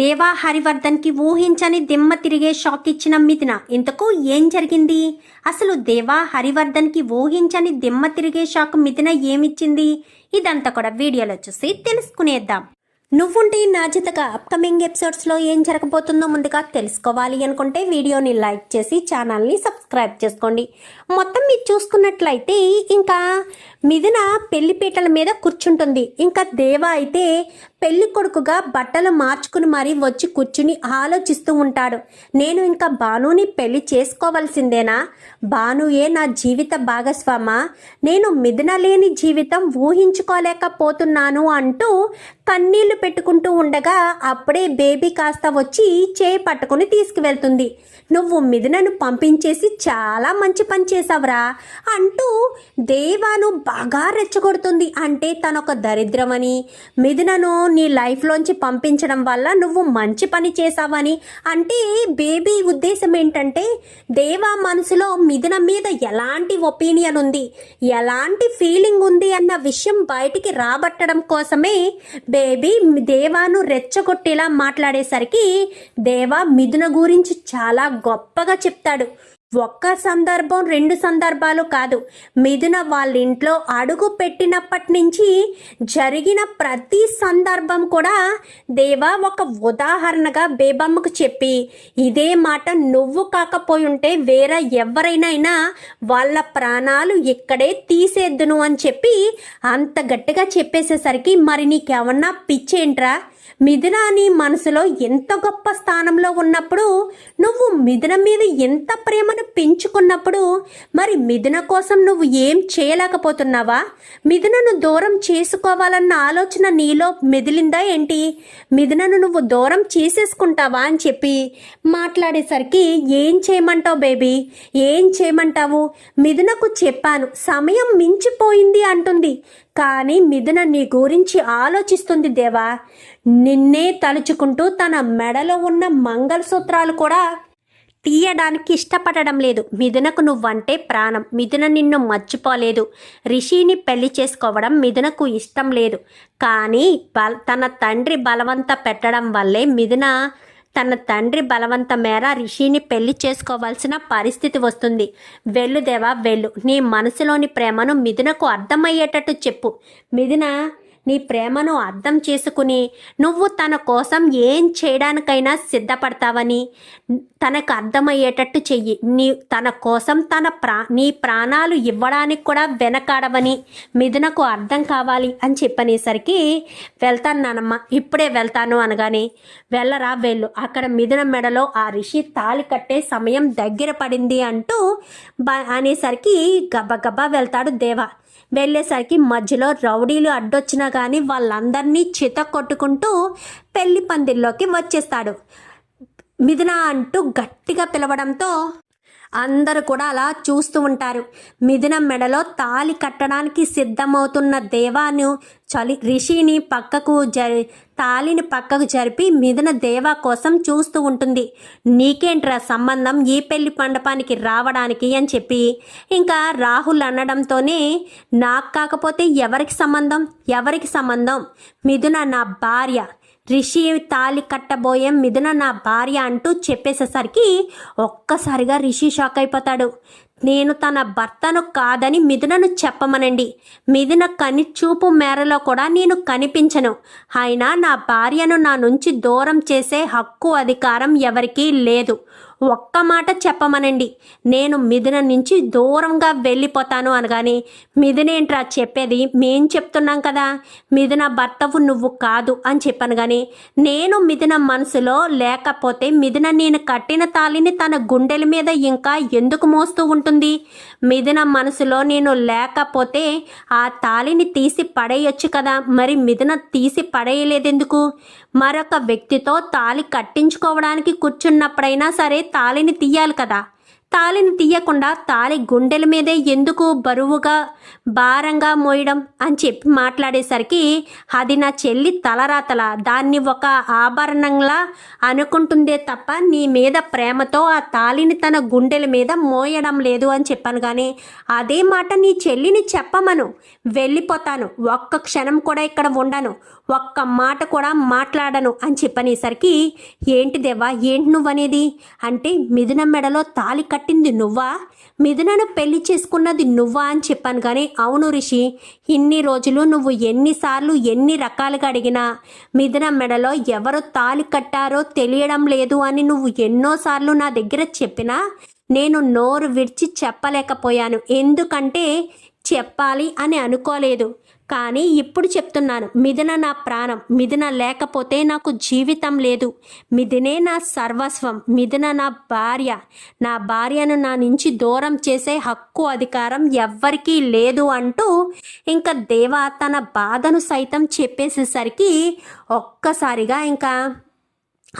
దేవా హరివర్ధన్కి ఊహించని దిమ్మ తిరిగే షాక్ ఇచ్చిన మిథున. ఇంతకు ఏం జరిగింది? అసలు దేవా హరివర్ధన్కి ఊహించని దిమ్మ తిరిగే షాక్ మిథున ఏమిచ్చింది? ఇదంతా కూడా వీడియోలో చూసి తెలుసుకునేద్దాం. నువ్వుంటే నా జతగా అప్కమింగ్ ఎపిసోడ్స్లో ఏం జరగబోతుందో ముందుగా తెలుసుకోవాలి అనుకుంటే వీడియోని లైక్ చేసి ఛానల్ని సబ్స్క్రైబ్ చేసుకోండి. మొత్తం మీరు చూసుకున్నట్లయితే ఇంకా మిథున పెళ్ళిపీటల మీద కూర్చుంటుంది. ఇంకా దేవ అయితే పెళ్ళి కొడుకుగా బట్టలు మార్చుకుని మరీ వచ్చి కూర్చుని ఆలోచిస్తూ ఉంటాడు. నేను ఇంకా భానుని పెళ్ళి చేసుకోవాల్సిందేనా? భానుయే నా జీవిత భాగస్వామ. నేను మిథున లేని జీవితం ఊహించుకోలేకపోతున్నాను అంటూ కన్నీళ్ళు పెట్టుకుంటూ ఉండగా అప్పుడే బేబీ కాస్త వచ్చి చేయి పట్టుకుని తీసుకువెళ్తుంది. నువ్వు మిథునను పంపించేసి చాలా మంచి పని చేసావురా అంటూ దేవాను బాగా రెచ్చగొడుతుంది. అంటే తనొక దరిద్రమని. మిథునను నీ లైఫ్లోంచి పంపించడం వల్ల నువ్వు మంచి పని చేసావని అంటే బేబీ ఉద్దేశం ఏంటంటే దేవా మనసులో మిథున మీద ఎలాంటి ఒపీనియన్ ఉంది ఎలాంటి ఫీలింగ్ ఉంది అన్న విషయం బయటికి రాబట్టడం కోసమే బేబీ దేవాను రెచ్చగొట్టేలా మాట్లాడేసరికి దేవా మిథున గురించి చాలా గొప్పగా చెప్తాడు. ఒక్క సందర్భం రెండు సందర్భాలు కాదు. మిథున వాళ్ళ ఇంట్లో అడుగు పెట్టినప్పటి నుంచి జరిగిన ప్రతి సందర్భం కూడా దేవా ఒక ఉదాహరణగా బేబమ్మకు చెప్పి ఇదే మాట నువ్వు కాకపోయి ఉంటే వేరే ఎవరైనా వాళ్ళ ప్రాణాలు ఇక్కడే తీసేద్దును అని చెప్పి అంత గట్టిగా చెప్పేసేసరికి మరి నీకేమన్నా పిచ్చేంట్రా? మిథున నీ మనసులో ఎంత గొప్ప స్థానంలో ఉన్నప్పుడు నువ్వు మిథున మీద ఎంత ప్రేమను పెంచుకున్నప్పుడు మరి మిథున కోసం నువ్వు ఏం చేయలేకపోతున్నావా? మిథునను దూరం చేసుకోవాలన్న ఆలోచన నీలో మెదిలిందా ఏంటి? మిథునను నువ్వు దూరం చేసేసుకుంటావా అని చెప్పి మాట్లాడేసరికి ఏం చేయమంటావు బేబీ? ఏం చేయమంటావు? మిథునకు చెప్పాను. సమయం మించిపోయింది అంటుంది. కానీ మిథున నీ గురించి ఆలోచిస్తుంది దేవా. నిన్నే తలుచుకుంటూ తన మెడలో ఉన్న మంగళసూత్రాలు కూడా తీయడానికి ఇష్టపడడం లేదు. మిథునకు నువ్వంటే ప్రాణం. మిథున నిన్ను మర్చిపోలేదు. రిషిని పెళ్ళి చేసుకోవడం మిథునకు ఇష్టం లేదు. కానీ బల తన తండ్రి బలవంత పెట్టడం వల్లే మిథున తన తండ్రి బలవంత మేర రిషిని పెళ్ళి చేసుకోవాల్సిన పరిస్థితి వస్తుంది. వెళ్ళు దేవా వెళ్ళు. నీ మనసులోని ప్రేమను మిథునకు అర్థమయ్యేటట్టు చెప్పు. మిథున నీ ప్రేమను అర్థం చేసుకుని నువ్వు తన కోసం ఏం చేయడానికైనా సిద్ధపడతావని తనకు అర్థమయ్యేటట్టు చెయ్యి. నీ తన కోసం తన ప్రా నీ ప్రాణాలు ఇవ్వడానికి కూడా వెనకాడవని మిథునకు అర్థం కావాలి అని చెప్పనేసరికి వెళ్తాను నానమ్మ ఇప్పుడే వెళ్తాను అనగానే వెళ్ళరా వెళ్ళు. అక్కడ మిథున మెడలో ఆ రిషి తాళి కట్టే సమయం దగ్గర పడింది అంటూ బ అనేసరికి గబగబా వెళ్తాడు దేవ. వెళ్ళేసరికి మధ్యలో రౌడీలు అడ్డొచ్చినా కానీ వాళ్ళందరినీ చిత కొట్టుకుంటూ పెళ్ళి పందిల్లోకి వచ్చేస్తాడు. మిథున అంటూ గట్టిగా పిలవడంతో అందరూ కూడా అలా చూస్తూ ఉంటారు. మిథున మెడలో తాలి కట్టడానికి సిద్ధమవుతున్న దేవాను చలి రిషిని పక్కకు జరి తాలిని పక్కకు జరిపి మిథున దేవా కోసం చూస్తూ ఉంటుంది. నీకేంట్రా సంబంధం? ఈ పెళ్ళి మండపానికి రావడానికి అని చెప్పి. ఇంకా రాహుల్ అనడంతోనే నాకు కాకపోతే ఎవరికి సంబంధం? ఎవరికి సంబంధం? మిథున నా భార్య. రిషి తాలి కట్టబోయే మిథున నా భార్య అంటూ చెప్పేసేసరికి ఒక్కసారిగా రిషి షాక్ అయిపోతాడు. నేను తన భర్తను కాదని మిథునను చెప్పమనండి. మిథున కని చూపు మేరలో కూడా నేను కనిపించను. అయినా నా భార్యను నా నుంచి దూరం చేసే హక్కు అధికారం ఎవరికీ లేదు. ఒక్క మాట చెప్పమనండి. నేను మిథున నుంచి దూరంగా వెళ్ళిపోతాను అనగానే మిథునేంట్రా చెప్పేది? మేం చెప్తున్నాం కదా మిథున భర్తవు నువ్వు కాదు అని చెప్పాను కానీ నేను మిథున మనసులో లేకపోతే మిథున నేను కట్టిన తాళిని తన గుండెల మీద ఇంకా ఎందుకు మోస్తూ ఉంటుంది? మిథున మనసులో నేను లేకపోతే ఆ తాళిని తీసి పడేయొచ్చు కదా మరి మిథున తీసి పడేయలేదెందుకు? మరొక వ్యక్తితో తాళి కట్టించుకోవడానికి కూర్చున్నప్పుడైనా సరే తాళిని తీయాలి కదా. తాలిని తీయకుండా తాలి గుండెల మీదే ఎందుకు బరువుగా భారంగా మోయడం అని చెప్పి మాట్లాడేసరికి అది నా చెల్లి తలరాతల. దాన్ని ఒక ఆభరణంలా అనుకుంటుందే తప్ప నీ మీద ప్రేమతో ఆ తాలిని తన గుండెల మీద మోయడం లేదు అని చెప్పాను కానీ అదే మాట నీ చెల్లిని చెప్పమను. వెళ్ళిపోతాను. ఒక్క క్షణం కూడా ఇక్కడ ఉండను. ఒక్క మాట కూడా మాట్లాడను అని చెప్పనేసరికి ఏంటి దేవా ఏంటి నువ్వనేది? అంటే మిథున మెడలో తాలి కట్టింది నువ్వా? మిథునను పెళ్ళి చేసుకున్నది నువ్వా అని చెప్పాను కానీ అవును రిషి ఇన్ని రోజులు నువ్వు ఎన్నిసార్లు ఎన్ని రకాలుగా అడిగినా మిథున మెడలో ఎవరు తాలి కట్టారో తెలియడం లేదు అని నువ్వు ఎన్నోసార్లు నా దగ్గర చెప్పినా నేను నోరు విడిచి చెప్పలేకపోయాను. ఎందుకంటే చెప్పాలి అని అనుకోలేదు. కానీ ఇప్పుడు చెప్తున్నాను మిథున నా ప్రాణం మిథున లేకపోతే నాకు జీవితం లేదు. మిథునే నా సర్వస్వం మిథున నా భార్య. నా భార్యను నా నుంచి దూరం చేసే హక్కు అధికారం ఎవ్వరికీ లేదు అంటూ ఇంకా దేవ తన బాధను సైతం చెప్పేసేసరికి ఒక్కసారిగా ఇంకా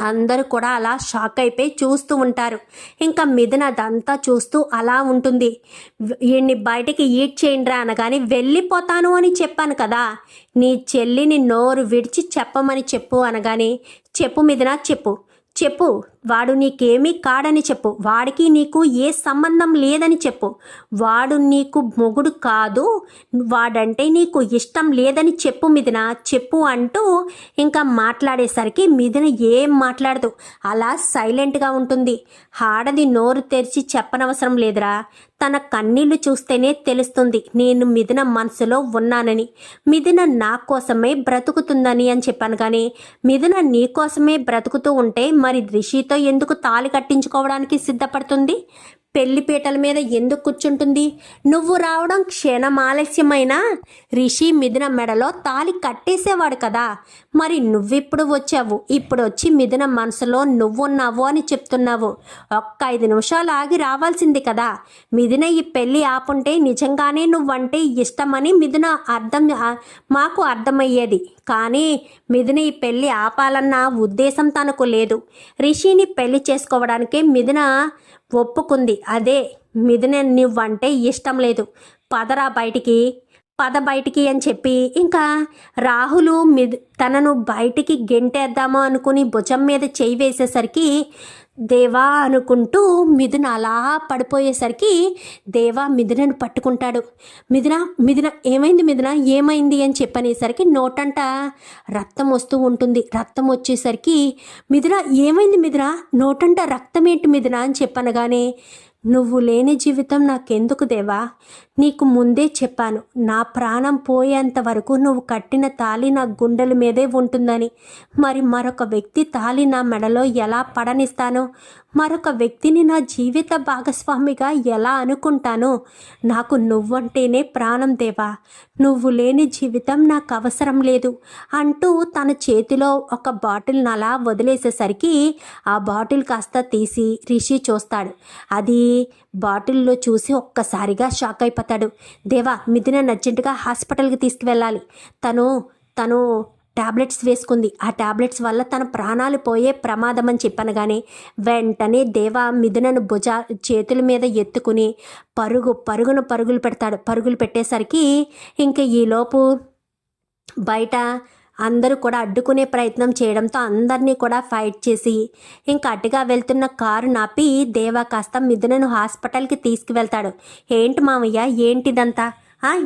అందరూ కూడా అలా షాక్ అయిపోయి చూస్తూ ఉంటారు. ఇంకా మిథున అదంతా చూస్తూ అలా ఉంటుంది. వీడిని బయటికి ఈడ్ చేయండిరా అనగానే వెళ్ళిపోతాను అని చెప్పాను కదా. నీ చెల్లిని నోరు విడిచి చెప్పమని చెప్పు అనగానే చెప్పు మిథున చెప్పు. చెప్పు. వాడు నీకేమీ కాడని చెప్పు. వాడికి నీకు ఏ సంబంధం లేదని చెప్పు. వాడు నీకు మొగుడు కాదు. వాడంటే నీకు ఇష్టం లేదని చెప్పు మిథున. చెప్పు అంటూ ఇంకా మాట్లాడేసరికి మిథున ఏం మాట్లాడదు. అలా సైలెంట్గా ఉంటుంది. ఆడది నోరు తెరిచి చెప్పనవసరం లేదురా. తన కన్నీళ్ళు చూస్తేనే తెలుస్తుంది. నేను మిథున మనసులో ఉన్నానని. మిథున నా కోసమే బ్రతుకుతుందని అని చెప్పాను కానీ మిథున నీ కోసమే బ్రతుకుతూ ఉంటే మరి రిషితో ఎందుకు తాళి కట్టించుకోవడానికి సిద్ధపడుతుంది? పెళ్ళిపీటల మీద ఎందుకు కూర్చుంటుంది? నువ్వు రావడం క్షణం ఆలస్యమైనా? రిషి మిథున మెడలో తాలి కట్టేసేవాడు కదా. మరి నువ్విప్పుడు వచ్చావు. ఇప్పుడు వచ్చి మిథున మనసులో నువ్వున్నావు అని చెప్తున్నావు. ఒక్క ఐదు నిమిషాలు ఆగి రావాల్సింది కదా. మిథున ఈ పెళ్ళి ఆపుంటే నిజంగానే నువ్వంటే ఇష్టమని మిథున అర్థం మాకు అర్థమయ్యేది. కానీ మిథున ఈ పెళ్ళి ఆపాలన్న ఉద్దేశం తనకు లేదు. రిషిని పెళ్ళి చేసుకోవడానికే మిథున ఒప్పుకుంది. అదే మిథున నువ్వంటే ఇష్టం లేదు. పదరా బయటికి పద బయటికి అని చెప్పి ఇంకా రాహులు మిథు తనను బయటికి గెంటేద్దామో అనుకుని భుజం మీద చేయి వేసేసరికి దేవా అనుకుంటూ మిథున అలా పడిపోయేసరికి దేవా మిథునను పట్టుకుంటాడు. మిథున మిథున ఏమైంది మిథున? ఏమైంది అని చెప్పనేసరికి నోటంట రక్తం వస్తూ ఉంటుంది. రక్తం వచ్చేసరికి మిథున ఏమైంది మిథున? నోటంట రక్తం ఏంటి మిథున అని చెప్పనగానే నువ్వు లేని జీవితం నాకెందుకు దేవా? నీకు ముందే చెప్పాను నా ప్రాణం పోయేంత వరకు నువ్వు కట్టిన తాళి నా గుండెల మీదే ఉంటుందని. మరి మరొక వ్యక్తి తాళి నా మెడలో ఎలా పడనిస్తాను? మరొక వ్యక్తిని నా జీవిత భాగస్వామిగా ఎలా అనుకుంటాను? నాకు నువ్వంటేనే ప్రాణం దేవా. నువ్వు లేని జీవితం నాకు అవసరం లేదు. అంటూ తన చేతిలో ఒక బాటిల్ని అలా వదిలేసేసరికి ఆ బాటిల్ కాస్త తీసి రిషి చూస్తాడు. అది బాటిల్లో చూసి ఒక్కసారిగా షాక్ అయిపోతాడు. దేవా మిథునన్ అర్జెంటుగా హాస్పిటల్కి తీసుకువెళ్ళాలి. తను తను టాబ్లెట్స్ వేసుకుంది. ఆ టాబ్లెట్స్ వల్ల తన ప్రాణాలు పోయే ప్రమాదం అని చెప్పనగానే వెంటనే దేవ మిథునను భుజ చేతుల మీద ఎత్తుకుని పరుగు పరుగును పరుగులు పెడతాడు. పరుగులు పెట్టేసరికి ఇంక ఈలోపు బయట అందరూ కూడా అడ్డుకునే ప్రయత్నం చేయడంతో అందరినీ కూడా ఫైట్ చేసి ఇంకా అటుగా వెళ్తున్న కారు నాపి దేవా కాస్త మిథునను హాస్పిటల్కి తీసుకువెళ్తాడు. ఏంటి మామయ్య ఏంటిదంతా?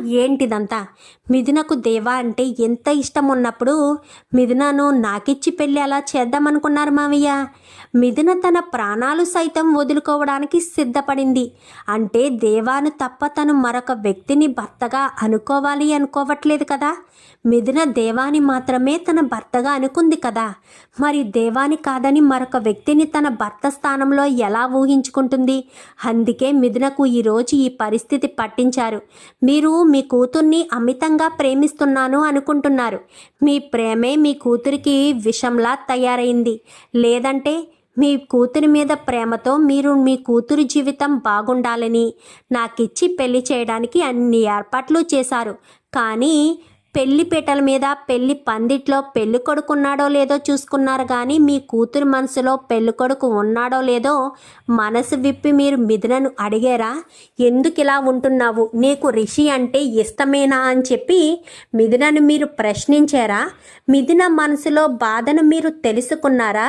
ఏంటిదంతా? మిథునకు దేవా అంటే ఎంత ఇష్టం ఉన్నప్పుడు మిథునను నాకిచ్చి పెళ్ళి అలా చేద్దామనుకున్నారు మావయ్య. మిథున తన ప్రాణాలు సైతం వదులుకోవడానికి సిద్ధపడింది. అంటే దేవాను తప్ప తను మరొక వ్యక్తిని భర్తగా అనుకోవాలి అనుకోవట్లేదు కదా? మిథున దేవాని మాత్రమే తన భర్తగా అనుకుంది కదా? మరి దేవాని కాదని మరొక వ్యక్తిని తన భర్త స్థానంలో ఎలా ఊహించుకుంటుంది? అందుకే మిథునకు ఈరోజు ఈ పరిస్థితి పట్టించారు. మీరు మీ కూతుర్ని అమితంగా ప్రేమిస్తున్నాను అనుకుంటున్నారు. మీ ప్రేమే మీ కూతురికి విషంలా తయారైంది. లేదంటే మీ కూతురి మీద ప్రేమతో మీరు మీ కూతురు జీవితం బాగుండాలని నాకిచ్చి పెళ్ళి చేయడానికి అన్ని ఏర్పాట్లు చేశారు. కానీ పెళ్ళి పీటల మీద పెళ్ళి పందిట్లో పెళ్ళి కొడుకున్నాడో లేదో చూసుకున్నారు కానీ మీ కూతురు మనసులో పెళ్ళి కొడుకు ఉన్నాడో లేదో మనసు విప్పి మీరు మిథునను అడిగారా? ఎందుకు ఇలా ఉంటున్నావు? నీకు రిషి అంటే ఇష్టమేనా అని చెప్పి మిథునను మీరు ప్రశ్నించారా? మిథున మనసులో బాధను మీరు తెలుసుకున్నారా?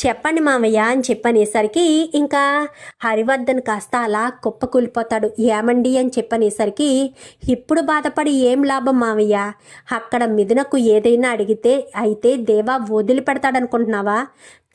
చెప్పండి మామయ్య అని చెప్పనేసరికి ఇంకా హరివర్ధన్ కాస్త అలా కుప్పకూలిపోతాడు. ఏమండి అని చెప్పనేసరికి ఇప్పుడు బాధపడి ఏం లాభం మామయ్య? అక్కడ మిథునకు ఏదైనా అడిగితే అయితే దేవా వదిలిపెడతాడనుకుంటున్నావా?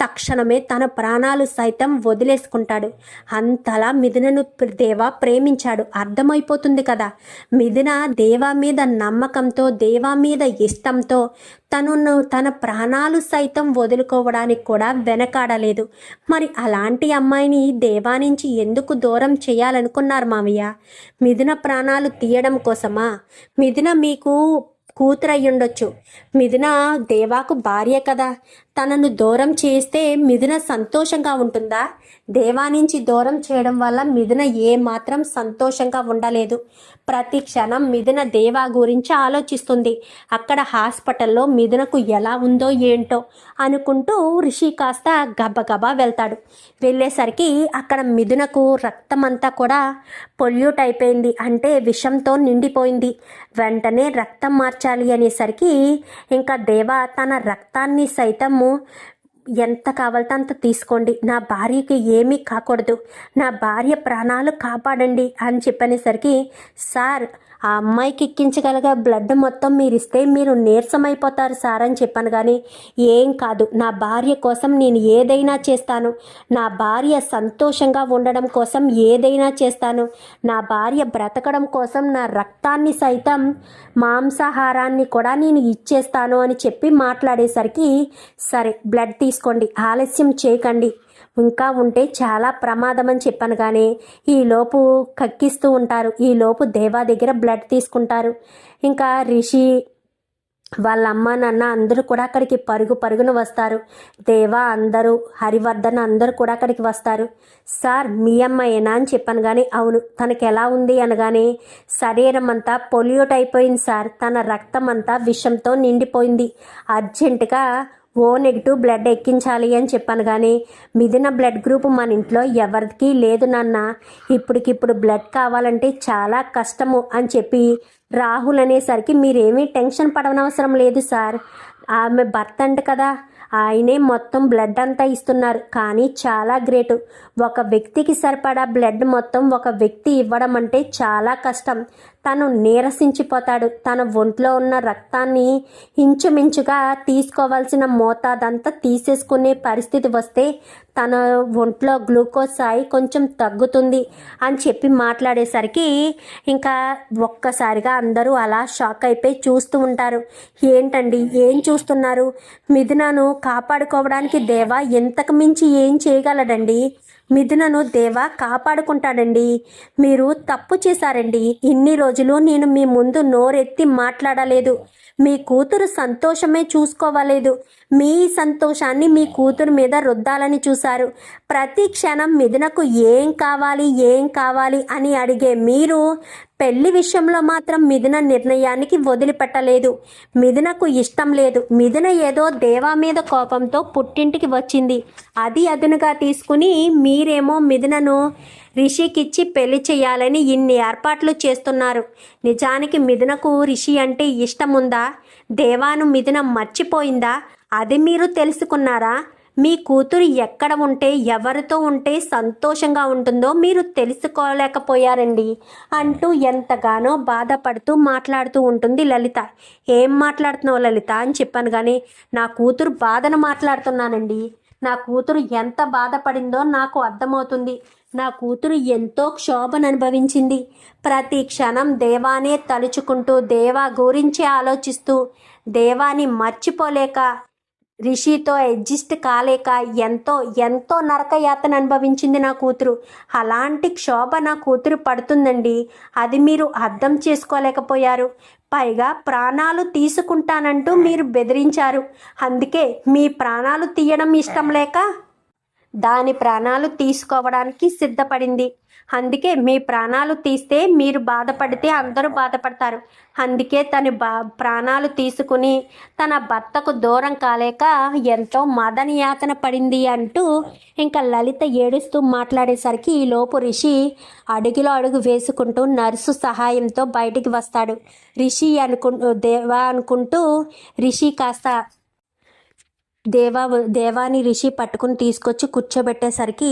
తక్షణమే తన ప్రాణాలు సైతం వదిలేసుకుంటాడు. అంతలా మిథునను దేవా ప్రేమించాడు. అర్థమైపోతుంది కదా? మిథున దేవా మీద నమ్మకంతో దేవా మీద ఇష్టంతో తనను తన ప్రాణాలు సైతం వదులుకోవడానికి కూడా వెనకాడలేదు. మరి అలాంటి అమ్మాయిని దేవా నుంచి ఎందుకు దూరం చేయాలనుకున్నారు మామయ్య మిథున ప్రాణాలు తీయడం కోసమా? మిథున మీకు కూతురయ్యుండొచ్చు. మిథున దేవాకు భార్య కదా. తనను దూరం చేస్తే మిథున సంతోషంగా ఉంటుందా? దేవా నుంచి దూరం చేయడం వల్ల మిథున ఏమాత్రం సంతోషంగా ఉండలేదు. ప్రతి క్షణం మిథున దేవా గురించి ఆలోచిస్తుంది. అక్కడ హాస్పిటల్లో మిథునకు ఎలా ఉందో ఏంటో అనుకుంటూ రిషి కాస్త గబగబా వెళ్తాడు. వెళ్ళేసరికి అక్కడ మిథునకు రక్తం అంతా కూడా పొల్యూట్ అయిపోయింది అంటే విషంతో నిండిపోయింది. వెంటనే రక్తం మార్చాలి అనేసరికి ఇంకా దేవా తన రక్తాన్ని సైతము ఎంత కావాలంటే అంత తీసుకోండి. నా భార్యకి ఏమీ కాకూడదు. నా భార్య ప్రాణాలు కాపాడండి అని చెప్పనేసరికి సార్ ఆ అమ్మాయికి ఎక్కించగలగా బ్లడ్ మొత్తం మీరు ఇస్తే మీరు నీరసమైపోతారు సార్ అని చెప్పాను కానీ ఏం కాదు. నా భార్య కోసం నేను ఏదైనా చేస్తాను. నా భార్య సంతోషంగా ఉండడం కోసం ఏదైనా చేస్తాను. నా భార్య బ్రతకడం కోసం నా రక్తాన్ని సైతం మాంసాహారాన్ని కూడా నేను ఇచ్చేస్తాను అని చెప్పి మాట్లాడేసరికి సరే బ్లడ్ తీసుకోండి. ఆలస్యం చేయకండి. ఇంకా ఉంటే చాలా ప్రమాదం అని చెప్పాను కానీ ఈలోపు కక్కిస్తూ ఉంటారు. ఈలోపు దేవా దగ్గర బ్లడ్ తీసుకుంటారు. ఇంకా రిషి వాళ్ళ అమ్మ నాన్న అందరూ కూడా అక్కడికి పరుగు పరుగున వస్తారు. దేవా అందరూ హరివర్ధన్ అందరూ కూడా అక్కడికి వస్తారు. సార్ మీ అమ్మాయేనా? అని చెప్పాను కానీ అవును తనకి ఎలా ఉంది? అనగానే శరీరం అంతా పొల్యూట్ అయిపోయింది సార్. తన రక్తం అంతా విషంతో నిండిపోయింది. అర్జెంటుగా ఓ నెగిటివ్ బ్లడ్ ఎక్కించాలి అని చెప్పాను కానీ మిదిన బ్లడ్ గ్రూప్ మన ఇంట్లో ఎవరికి లేదు నాన్న. ఇప్పటికిప్పుడు బ్లడ్ కావాలంటే చాలా కష్టము అని చెప్పి రాహుల్ అనేసరికి మీరేమీ టెన్షన్ పడనవసరం లేదు సార్. ఆమె భర్త అంట కదా ఆయనే మొత్తం బ్లడ్ అంతా ఇస్తున్నారు. కానీ చాలా గ్రేట్. ఒక వ్యక్తికి సరిపడా బ్లడ్ మొత్తం ఒక వ్యక్తి ఇవ్వడం అంటే చాలా కష్టం. తను నీరసించిపోతాడు. తన ఒంట్లో ఉన్న రక్తాన్ని ఇంచుమించుగా తీసుకోవాల్సిన మోతాదంతా తీసేసుకునే పరిస్థితి వస్తే తన ఒంట్లో గ్లూకోజ్ స్థాయి కొంచెం తగ్గుతుంది అని చెప్పి మాట్లాడేసరికి ఇంకా ఒక్కసారిగా అందరూ అలా షాక్ అయిపోయి చూస్తూ ఉంటారు. ఏంటండి? ఏం చూస్తున్నారు? మిథునను కాపాడుకోవడానికి దేవా ఎంతకు మించి ఏం చేయగలడండి? మిథునను దేవా కాపాడుకుంటాడండి. మీరు తప్పు చేశారండి. ఇన్ని రోజులు నేను మీ ముందు నోరెత్తి మాట్లాడలేదు. మీ కూతురు సంతోషమే చూసుకోవలేదు. మీ సంతోషాన్ని మీ కూతురు మీద రుద్దాలని చూశారు. ప్రతి క్షణం మిథునకు ఏం కావాలి ఏం కావాలి అని అడిగే మీరు పెళ్ళి విషయంలో మాత్రం మిథున నిర్ణయానికి వదిలిపెట్టలేదు. మిథునకు ఇష్టం లేదు. మిథున ఏదో దేవా మీద కోపంతో పుట్టింటికి వచ్చింది. అది అదునుగా తీసుకుని మీరేమో మిథునను రిషికిచ్చి పెళ్ళి చేయాలని ఇన్ని ఏర్పాట్లు చేస్తున్నారు. నిజానికి మిథునకు రిషి అంటే ఇష్టం ఉందా దేవాను మిథున మర్చిపోయిందా? అది మీరు తెలుసుకున్నారా? మీ కూతురు ఎక్కడ ఉంటే ఎవరితో ఉంటే సంతోషంగా ఉంటుందో మీరు తెలుసుకోలేకపోయారండి. అంటూ ఎంతగానో బాధపడుతూ మాట్లాడుతూ ఉంటుంది లలిత. ఏం మాట్లాడుతున్నావు లలిత? అని చెప్పాను కానీ నా కూతురు బాధను మాట్లాడుతున్నానండి. నా కూతురు ఎంత బాధపడిందో నాకు అర్థమవుతుంది. నా కూతురు ఎంతో క్షోభను అనుభవించింది. ప్రతి క్షణం దేవానే తలుచుకుంటూ దేవా గురించి ఆలోచిస్తూ దేవాని మర్చిపోలేక రిషితో అడ్జస్ట్ కాలేక ఎంతో ఎంతో నరకయాతన అనుభవించింది నా కూతురు. అలాంటి క్షోభ నా కూతురు పడుతుందండి. అది మీరు అర్థం చేసుకోలేకపోయారు. పైగా ప్రాణాలు తీసుకుంటానంటూ మీరు బెదిరించారు. అందుకే మీ ప్రాణాలు తీయడం ఇష్టం లేక దాని ప్రాణాలు తీసుకోవడానికి సిద్ధపడింది. అందుకే మీ ప్రాణాలు తీస్తే మీరు బాధపడితే అందరూ బాధపడతారు. అందుకే తన బా ప్రాణాలు తీసుకుని తన భర్తకు దూరం కాలేక ఎంతో మదనియాతన పడింది అంటూ ఇంకా లలిత ఏడుస్తూ మాట్లాడేసరికి ఈ లోపు రిషి అడుగులో అడుగు వేసుకుంటూ నర్సు సహాయంతో బయటికి వస్తాడు. రిషి అనుకు దేవా అనుకుంటూ రిషి కాస్త దేవా దేవాని రిషి పట్టుకుని తీసుకొచ్చి కూర్చోబెట్టేసరికి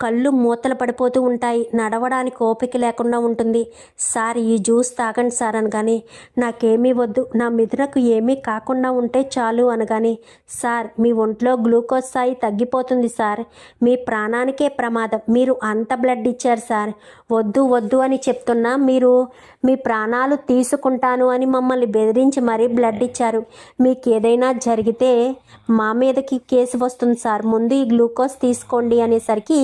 కళ్ళు మూతలు పడిపోతూ ఉంటాయి. నడవడానికి ఓపిక లేకుండా ఉంటుంది. సార్ ఈ జ్యూస్ తాగండి సార్ అనగాని నాకేమీ వద్దు. నా మిథునకు ఏమీ కాకుండా ఉంటే చాలు అనగాని సార్ మీ ఒంట్లో గ్లూకోజ్ స్థాయి తగ్గిపోతుంది సార్. మీ ప్రాణానికే ప్రమాదం. మీరు అంత బ్లడ్ ఇచ్చారు సార్. వద్దు వద్దు అని చెప్తున్నా మీరు మీ ప్రాణాలు తీసుకుంటాను అని మమ్మల్ని బెదిరించి మరీ బ్లడ్ ఇచ్చారు. మీకు ఏదైనా జరిగితే మా మీదకి కేసు వస్తుంది సార్. ముందు ఈ గ్లూకోజ్ తీసుకోండి అనేసరికి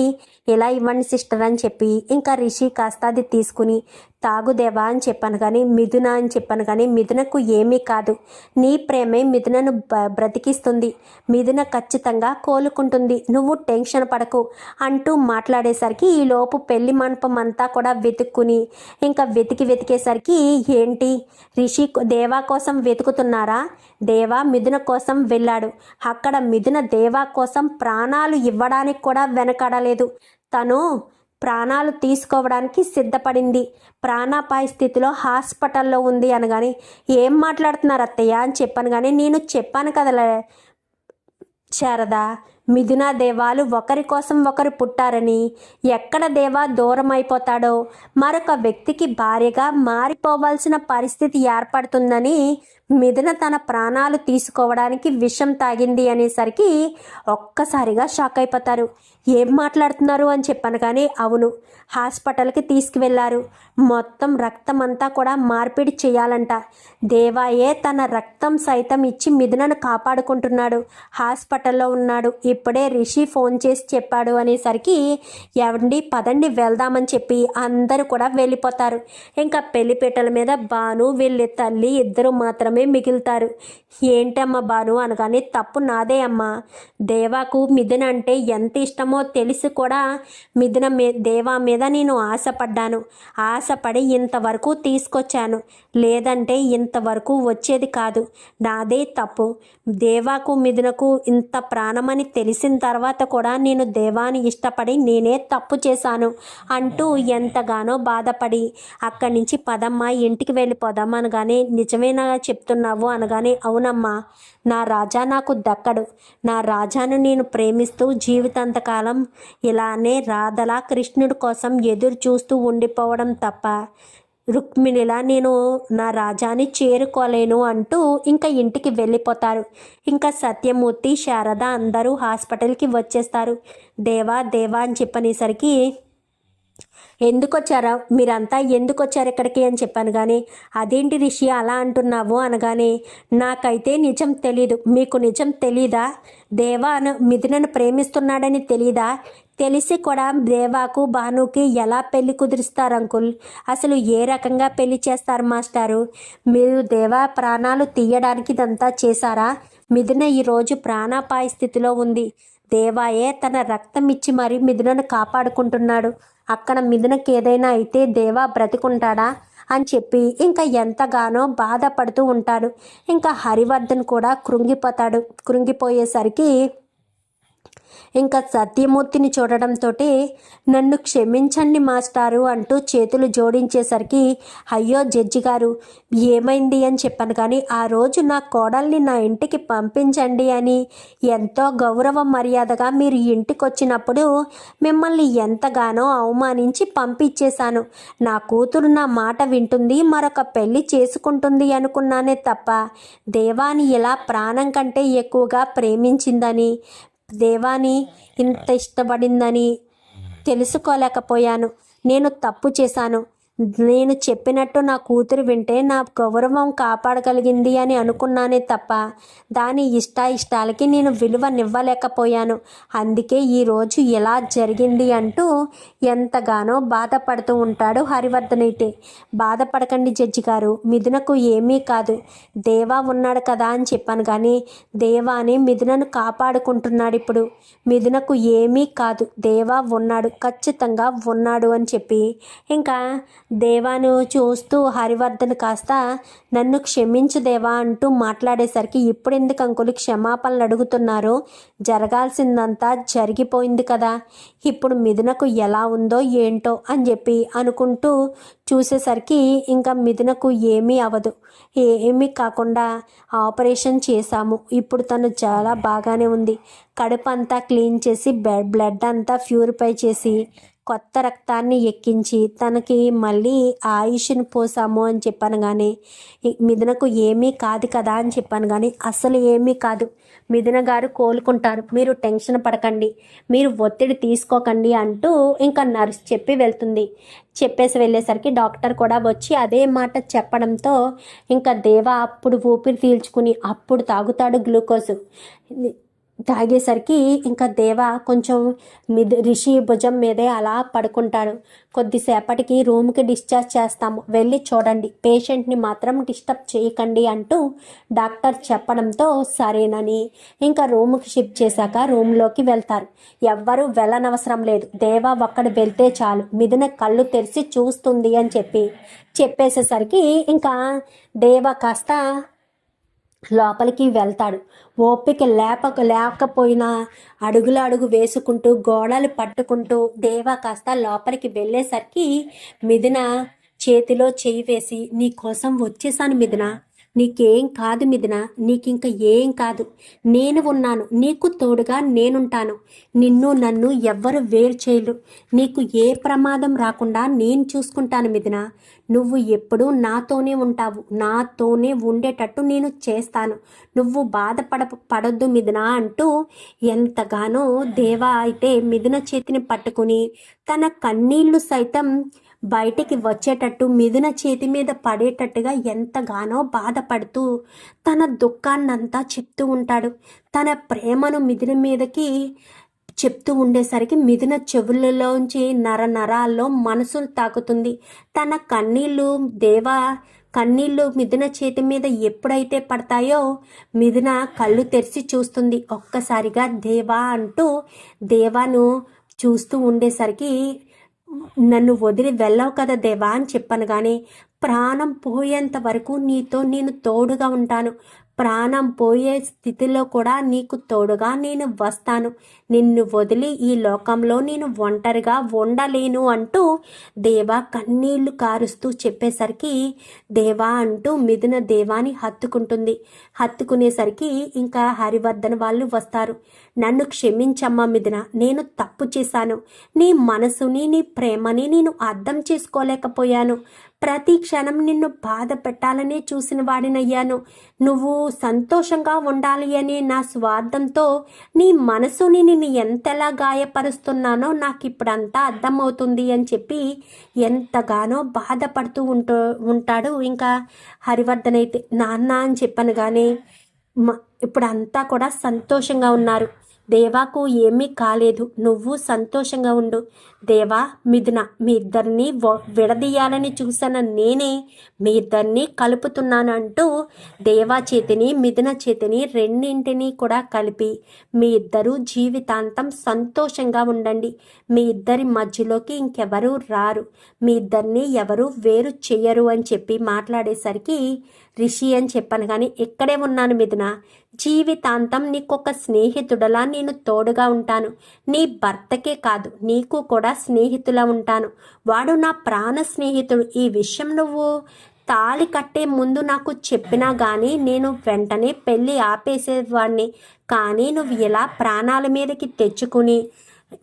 ఇలా ఇవ్వండి సిస్టర్ అని చెప్పి ఇంకా రిషి కాస్త అది తీసుకుని తాగుదేవా అని చెప్పాను కానీ మిథున అని చెప్పాను కానీ మిథునకు ఏమీ కాదు. నీ ప్రేమే మిథునను బ బ్రతికిస్తుంది. మిథున ఖచ్చితంగా కోలుకుంటుంది. నువ్వు టెన్షన్ పడకు అంటూ మాట్లాడేసరికి ఈ లోపు పెళ్ళి మండపం అంతా కూడా వెతుక్కుని ఇంకా వెతికి వెతికేసరికి ఏంటి? రిషి దేవా కోసం వెతుకుతున్నారా? దేవా మిథున కోసం వెళ్ళాడు. అక్కడ మిథున దేవా కోసం ప్రాణాలు ఇవ్వడానికి కూడా వెనకడలేదు. తను ప్రాణాలు తీసుకోవడానికి సిద్ధపడింది. ప్రాణాపాయ స్థితిలో హాస్పిటల్లో ఉంది అనగాని ఏం మాట్లాడుతున్నారు అత్తయ్య? అని చెప్పాను కానీ నేను చెప్పాను కదా శారద మిథున దేవాలు ఒకరి కోసం ఒకరు పుట్టారని ఎక్కడ దేవా దూరం అయిపోతాడో మరొక వ్యక్తికి భార్యగా మారిపోవాల్సిన పరిస్థితి ఏర్పడుతుందని మిథున తన ప్రాణాలు తీసుకోవడానికి విషం తాగింది అనేసరికి ఒక్కసారిగా షాక్ అయిపోతారు. ఏం మాట్లాడుతున్నారు అని చెప్పాను కానీ అవును హాస్పిటల్కి తీసుకువెళ్ళారు మొత్తం రక్తం అంతా కూడా మార్పిడి చేయాలంట. దేవాయే తన రక్తం సైతం ఇచ్చి మిథునను కాపాడుకుంటున్నాడు. హాస్పిటల్లో ఉన్నాడు. ఇప్పుడే రిషి ఫోన్ చేసి చెప్పాడు అనేసరికి ఎవండి పదండి వెళ్దామని చెప్పి అందరూ కూడా వెళ్ళిపోతారు. ఇంకా పెళ్ళిపీటల మీద బాను వీళ్ళ తల్లి ఇద్దరు మాత్రమే మిగులుతారు. ఏంటమ్మా బాను అనగానే తప్పు నాదే అమ్మా. దేవాకు మిథున అంటే ఎంత ఇష్టమో తెలిసి కూడా మిథున మీ దేవా మీద నేను ఆశపడ్డాను. ఆశపడి ఇంతవరకు తీసుకొచ్చాను. లేదంటే ఇంతవరకు వచ్చేది కాదు. నాదే తప్పు. దేవాకు మిథునకు ఇంత ప్రాణమని తెలిసిన తర్వాత కూడా నేను దేవాని ఇష్టపడి నేనే తప్పు చేశాను అంటూ ఎంతగానో బాధపడి అక్కడి నుంచి పదమ్మ ఇంటికి వెళ్ళిపోదాం అనగానే నిజమేనా చెప్తున్నావు? అనగానే అవునమ్మా నా రాజా నాకు దక్కడు. నా రాజాను నేను ప్రేమిస్తూ జీవితాంతకాలం ఇలానే రాధలా కృష్ణుడి కోసం ఎదురు చూస్తూ ఉండిపోవడం తప్ప రుక్మిణిలా నేను నా రాజాని చేరుకోలేను అంటూ ఇంకా ఇంటికి వెళ్ళిపోతారు. ఇంకా సత్యమూర్తి శారద అందరూ హాస్పిటల్కి వచ్చేస్తారు. దేవా దేవా అని చెప్పనేసరికి ఎందుకు వచ్చారా మీరంతా ఎందుకు వచ్చారు ఇక్కడికి? అని చెప్పాను కానీ అదేంటి రిషి అలా అంటున్నావు? అనగానే నాకైతే నిజం తెలీదు. మీకు నిజం తెలీదా? దేవా మిథునను ప్రేమిస్తున్నాడని తెలీదా? తెలిసి కూడా దేవాకు భానుకి ఎలా పెళ్ళి కుదిరిస్తారు అంకుల్? అసలు ఏ రకంగా పెళ్ళి చేస్తారు మాస్టారు? మీరు దేవా ప్రాణాలు తీయడానికి ఇదంతా చేశారా? మిథున ఈరోజు ప్రాణాపాయ స్థితిలో ఉంది. దేవాయే తన రక్తం ఇచ్చి మరీ మిథునను కాపాడుకుంటున్నాడు. అక్కడ మిథునకి ఏదైనా అయితే దేవా బ్రతికుంటాడా అని చెప్పి ఇంకా ఎంతగానో బాధపడుతూ ఉంటాడు. ఇంకా హరివర్ధన్ కూడా కృంగిపోతాడు. కృంగిపోయేసరికి ఇంకా సత్యమూర్తిని చూడడంతో నన్ను క్షమించండి మాస్టారు అంటూ చేతులు జోడించేసరికి అయ్యో జడ్జి గారు ఏమైంది అని చెప్పాను కానీ ఆ రోజు నా కోడల్ని నా ఇంటికి పంపించండి అని ఎంతో గౌరవ మర్యాదగా మీరు ఇంటికి వచ్చినప్పుడు మిమ్మల్ని ఎంతగానో అవమానించి పంపించేశాను. నా కూతురు నా మాట వింటుంది మరొక పెళ్ళి చేసుకుంటుంది అనుకున్నానే తప్ప దేవాని ఇలా ప్రాణం కంటే ఎక్కువగా ప్రేమించిందని దేవాని ఇంత ఇష్టపడిందని తెలుసుకోలేకపోయాను. నేను తప్పు చేశాను. నేను చెప్పినట్టు నా కూతురు వింటే నా గౌరవం కాపాడగలిగింది అని అనుకున్నానే తప్ప దాని ఇష్ట ఇష్టాలకి నేను విలువనివ్వలేకపోయాను. అందుకే ఈరోజు ఎలా జరిగింది అంటూ ఎంతగానో బాధపడుతూ ఉంటాడు హరివర్ధన్ అయితే. బాధపడకండి జడ్జి గారు మిథునకు ఏమీ కాదు. దేవా ఉన్నాడు కదా అని చెప్పాను కానీ దేవాని మిథునను కాపాడుకుంటున్నాడు ఇప్పుడు. మిథునకు ఏమీ కాదు దేవా ఉన్నాడు ఖచ్చితంగా ఉన్నాడు అని చెప్పి. ఇంకా దేవాను చూస్తూ హరివర్ధన్ కాస్త నన్ను క్షమించు దేవా అంటూ మాట్లాడేసరికి ఇప్పుడు ఎందుకు అంకులు క్షమాపణలు అడుగుతున్నారు? జరగాల్సిందంతా జరిగిపోయింది కదా. ఇప్పుడు మిథునకు ఎలా ఉందో ఏంటో అని చెప్పి అనుకుంటూ చూసేసరికి ఇంకా మిథునకు ఏమీ అవ్వదు ఏమీ కాకుండా ఆపరేషన్ చేశాము. ఇప్పుడు తను చాలా బాగానే ఉంది. కడుపు అంతా క్లీన్ చేసి బ్లడ్ అంతా ప్యూరిఫై చేసి కొత్త రక్తాన్ని ఎక్కించి తనకి మళ్ళీ ఆయుష్ని పోసాము అని చెప్పాను కానీ మిథునకు ఏమీ కాదు కదా అని చెప్పాను కానీ అసలు ఏమీ కాదు. మిథున గారు కోలుకుంటారు. మీరు టెన్షన్ పడకండి. మీరు ఒత్తిడి తీసుకోకండి అంటూ ఇంకా నర్స్ చెప్పి వెళ్తుంది. చెప్పేసి వెళ్ళేసరికి డాక్టర్ కూడా వచ్చి అదే మాట చెప్పడంతో ఇంకా దేవ అప్పుడు ఊపిరి పీల్చుకుని అప్పుడు తాగుతాడు గ్లూకోజ్. తాగేసరికి ఇంకా దేవ కొంచెం మిద రిషి భుజం మీదే అలా పడుకుంటాడు. కొద్దిసేపటికి రూమ్కి డిశ్చార్జ్ చేస్తాము. వెళ్ళి చూడండి. పేషెంట్ని మాత్రం డిస్టర్బ్ చేయకండి అంటూ డాక్టర్ చెప్పడంతో సరేనని ఇంకా రూమ్కి షిఫ్ట్ చేశాక రూమ్లోకి వెళ్తారు. ఎవ్వరూ వెళ్ళనవసరం లేదు. దేవా ఒక్కడ వెళ్తే చాలు. మిదిన కళ్ళు తెరిచి చూస్తుంది అని చెప్పి చెప్పేసేసరికి ఇంకా దేవ కాస్త లోపలికి వెళ్తాడు. ఓపిక లేపక లేకపోయినా అడుగుల అడుగు వేసుకుంటూ గోడలు పట్టుకుంటూ దేవా కాస్త లోపలికి వెళ్ళేసరికి మిథున చేతిలో చేయి వేసి నీ కోసం వచ్చేసాను మిథున. నీకేం కాదు మిథున నీకింక ఏం కాదు. నేను ఉన్నాను నీకు తోడుగా నేనుంటాను. నిన్ను నన్ను ఎవ్వరు వేరు చేయరు. నీకు ఏ ప్రమాదం రాకుండా నేను చూసుకుంటాను మిథున. నువ్వు ఎప్పుడూ నాతోనే ఉంటావు. నాతోనే ఉండేటట్టు నేను చేస్తాను. నువ్వు బాధపడ పడొద్దు మిథున అంటూ ఎంతగానో దేవా అయితే మిథున చేతిని పట్టుకుని తన కన్నీళ్ళు సైతం బయటికి వచ్చేటట్టు మిథున చేతి మీద పడేటట్టుగా ఎంతగానో బాధపడుతూ తన దుఃఖాన్నంతా చెప్తూ ఉంటాడు. తన ప్రేమను మిథున మీదకి చెప్తూ ఉండేసరికి మిథున చెవులలోంచి నర నరాల్లో మనసును తాకుతుంది. తన కన్నీళ్ళు దేవా కన్నీళ్ళు మిథున చేతి మీద ఎప్పుడైతే పడతాయో మిథున కళ్ళు తెరిచి చూస్తుంది. ఒక్కసారిగా దేవా అంటూ దేవాను చూస్తూ ఉండేసరికి నన్ను వదిలి వెళ్ళవు కదా దేవా అని చెప్పాను కానీ ప్రాణం పోయేంత వరకు నీతో నేను తోడుగా ఉంటాను. ప్రాణం పోయే స్థితిలో కూడా నీకు తోడుగా నేను వస్తాను. నిన్ను వదిలి ఈ లోకంలో నేను ఒంటరిగా ఉండలేను అంటూ దేవా కన్నీళ్ళు కారుస్తూ చెప్పేసరికి దేవా అంటూ మిథున దేవాని హత్తుకుంటుంది. హత్తుకునేసరికి ఇంకా హరివర్ధన్ వాళ్ళు వస్తారు. నన్ను క్షమించమ్మా మిథున నేను తప్పు చేశాను. నీ మనసుని నీ ప్రేమని నేను అర్థం చేసుకోలేకపోయాను. ప్రతి క్షణం నిన్ను బాధ పెట్టాలనే చూసిన వాడినయ్యాను. నువ్వు సంతోషంగా ఉండాలి అనే నా స్వార్థంతో నీ మనసుని నేను ఎంతలా గాయపరుస్తున్నానో నాకు ఇప్పుడంతా అర్థమవుతుంది అని చెప్పి ఎంతగానో బాధపడుతూ ఉంటూ ఉంటాడు. ఇంకా హరివర్ధన్ అయితే నాన్న అని చెప్పాను కానీ ఇప్పుడు అంతా కూడా సంతోషంగా ఉన్నారు. దేవాకు ఏమీ కాలేదు. నువ్వు సంతోషంగా ఉండు. దేవా మిథున మీ ఇద్దరిని విడదీయాలని చూసిన నేనే మీ ఇద్దరిని కలుపుతున్నాను అంటూ దేవా చేతిని మిథున చేతిని రెండింటినీ కూడా కలిపి మీ ఇద్దరు జీవితాంతం సంతోషంగా ఉండండి. మీ ఇద్దరి మధ్యలోకి ఇంకెవరూ రారు. మీ ఇద్దరిని ఎవరు వేరు చెయ్యరు అని చెప్పి మాట్లాడేసరికి రిషి అని చెప్పాను కానీ ఇక్కడే ఉన్నాను మిథున. జీవితాంతం నీకొక స్నేహితుడలా నేను తోడుగా ఉంటాను. నీ భర్తకే కాదు నీకు కూడా స్నేహితులా ఉంటాను. వాడు నా ప్రాణ స్నేహితుడు. ఈ విషయం నువ్వు తాళి కట్టే ముందు నాకు చెప్పినా కానీ నేను వెంటనే పెళ్ళి ఆపేసేవాడిని. కానీ నువ్వు ఇలా ప్రాణాల మీదకి తెచ్చుకుని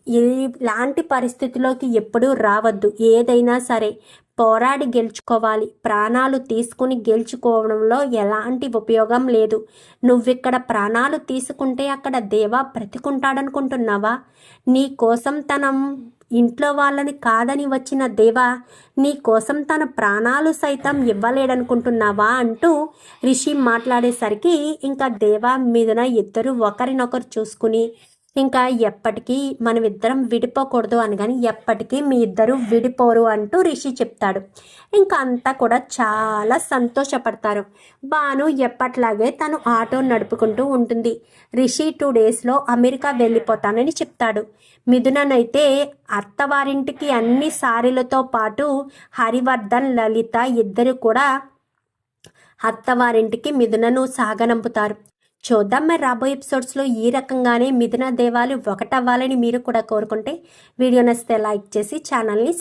ఇలాంటి పరిస్థితిలోకి ఎప్పుడూ రావద్దు. ఏదైనా సరే పోరాడి గెలుచుకోవాలి. ప్రాణాలు తీసుకుని గెలుచుకోవడంలో ఎలాంటి ఉపయోగం లేదు. నువ్విక్కడ ప్రాణాలు తీసుకుంటే అక్కడ దేవా బ్రతికుంటాడనుకుంటున్నావా? నీ కోసం తనం ఇంట్లో వాళ్ళని కాదని వచ్చిన దేవా నీ కోసం తన ప్రాణాలు సైతం ఇవ్వలేడనుకుంటున్నావా అంటూ రిషి మాట్లాడేసరికి ఇంకా దేవా మీదన ఇద్దరు ఒకరినొకరు చూసుకుని ఇంకా ఎప్పటికీ మనమిద్దరం విడిపోకూడదు అని కానీ ఎప్పటికీ మీ ఇద్దరు విడిపోరు అంటూ రిషి చెప్తాడు. ఇంకా అంతా కూడా చాలా సంతోషపడతారు. బాను ఎప్పట్లాగే తను ఆటో నడుపుకుంటూ ఉంటుంది. రిషి టూ డేస్లో అమెరికా వెళ్ళిపోతానని చెప్తాడు. మిథుననైతే అత్తవారింటికి అన్ని సారీలతో పాటు హరివర్ధన్ లలిత ఇద్దరు కూడా అత్తవారింటికి మిథునను సాగనంపుతారు. చూద్దాం మరి రాబోయే ఎపిసోడ్స్లో ఈ రకంగానే మిథున దేవాలు ఒకటవ్వాలని మీరు కూడా కోరుకుంటే వీడియో నచ్చితే లైక్ చేసి ఛానల్ని